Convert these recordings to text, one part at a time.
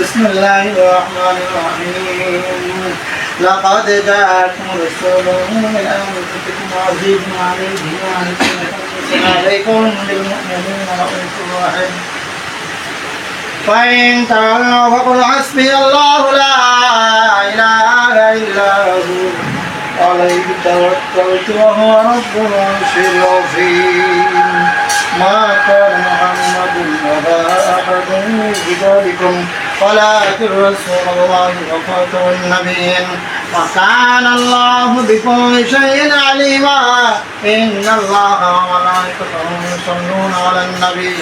بسم الله الرحمن الرحيم لقد جاءكم رسول من انفسكم عزيز عليه ما عنتم حريص عليكم بالمؤمنين رؤوف رحيم فإن تولوا فقل حسبي الله لا إله إلا هو عليه توكلت وهو رب العرش العظيم ما كان محمد أبا أحد من رجالكم ولكن رسول الله وخاتم النبيين وكان الله بكل شيء عليما إن الله وملائكته يصلون على النبي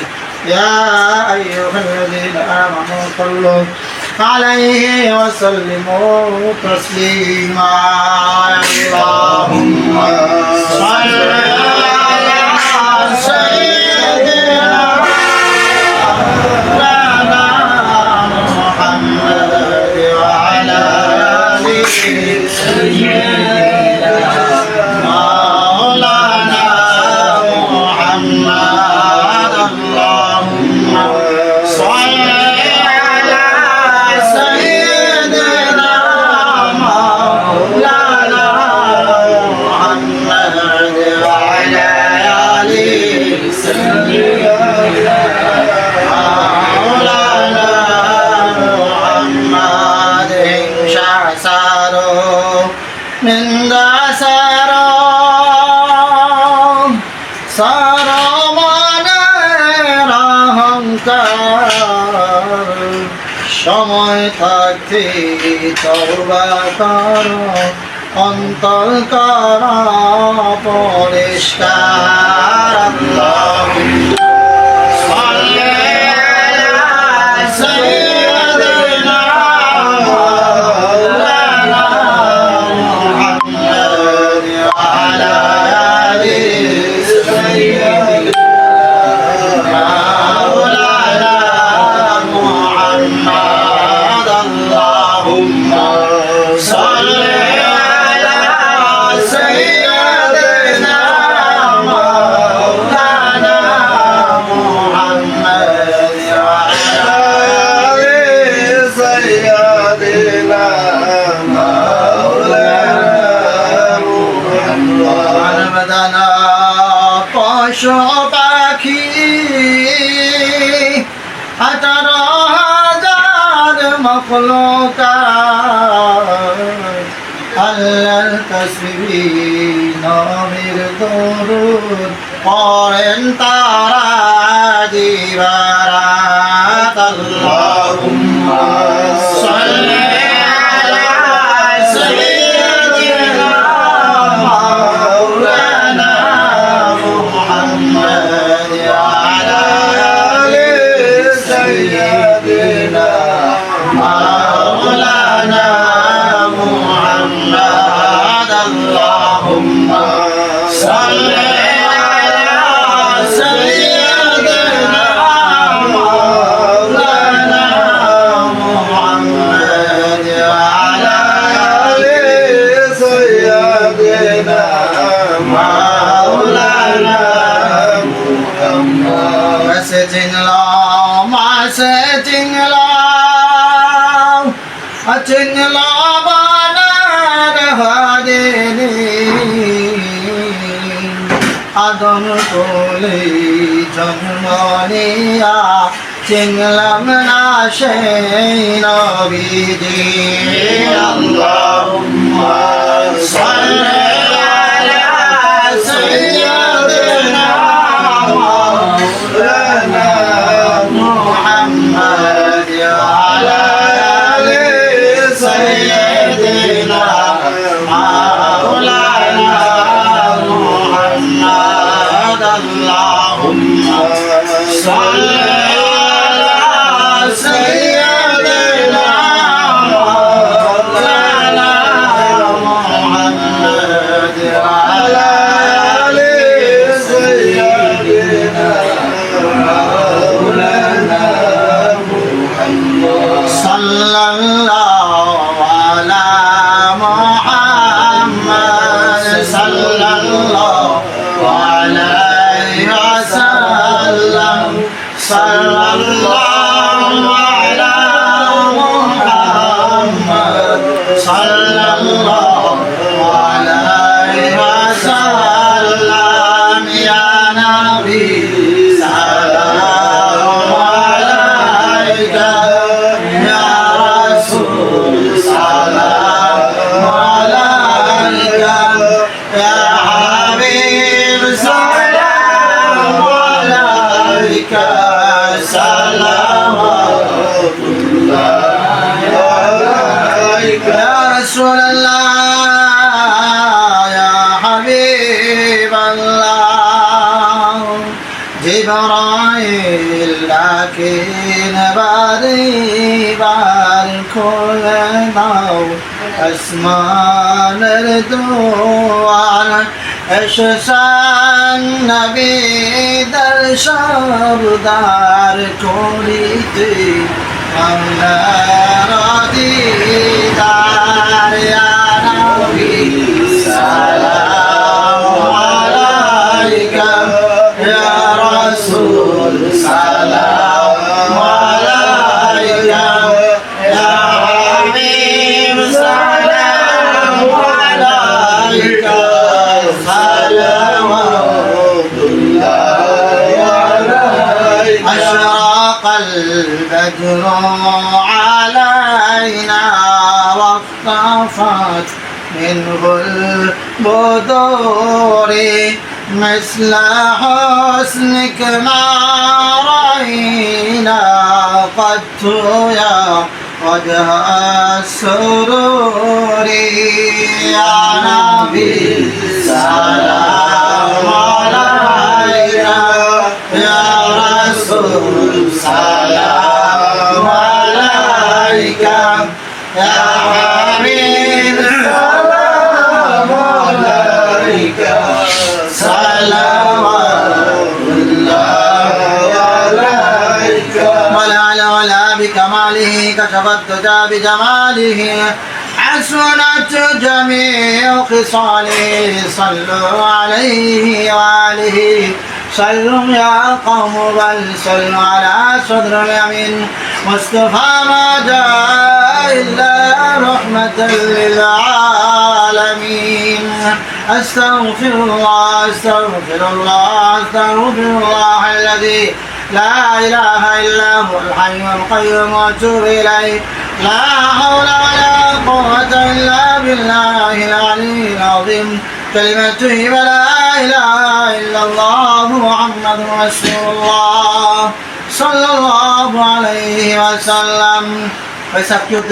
يا أيها الذين آمنوا صلوا عليه وسلموا تسليما اللهم صل على سيدنا সময় থাকতে তওবা কর অন্তর কর পরিষ্কার। আঠারো হাজার মখলুকা। আল্লাহর তসবি নবীর দরুদ পড়েন তারা দিবারাত আল্লাহুম্মা না লাও আছেন লাবানার হারে আদম কোলে জন্মনিয়া চিনলাম না সেই নবীজি। আল্লাহুম্মা সাল্লাল্লাহু Hello. জিবরাইল ডাকেন বারে বার খোলে দাও আসমানের দোয়ার। এসেছেন নবী দর্শবদার করিতে আমরা أشرق البدر علينا واختفت منه البدور مثل حسنك ما رأينا قد يا وجه السرور يا نبي. سلام عليك يا رسول سلام عليك يا حبيب سلام عليك سلام الله عليك ولا على ولا بكماله كشف الدجى بجماله حسنت جميع خصاله صلوا عليه وآله. صلوا يا قوم بل صلوا على صدر اليمين مصطفى ما جاء إلا رحمة للعالمين. أستغفر الله أستغفر الله أستغفر الله الذي لا إله إلا هو الحي القيوم وأتوب إليه. لا حول ولا بالله العلي العظيم. كلمة كلمته لا إله إلا الله محمد رسول الله. صلى الله عليه وسلم. ويسأل كيف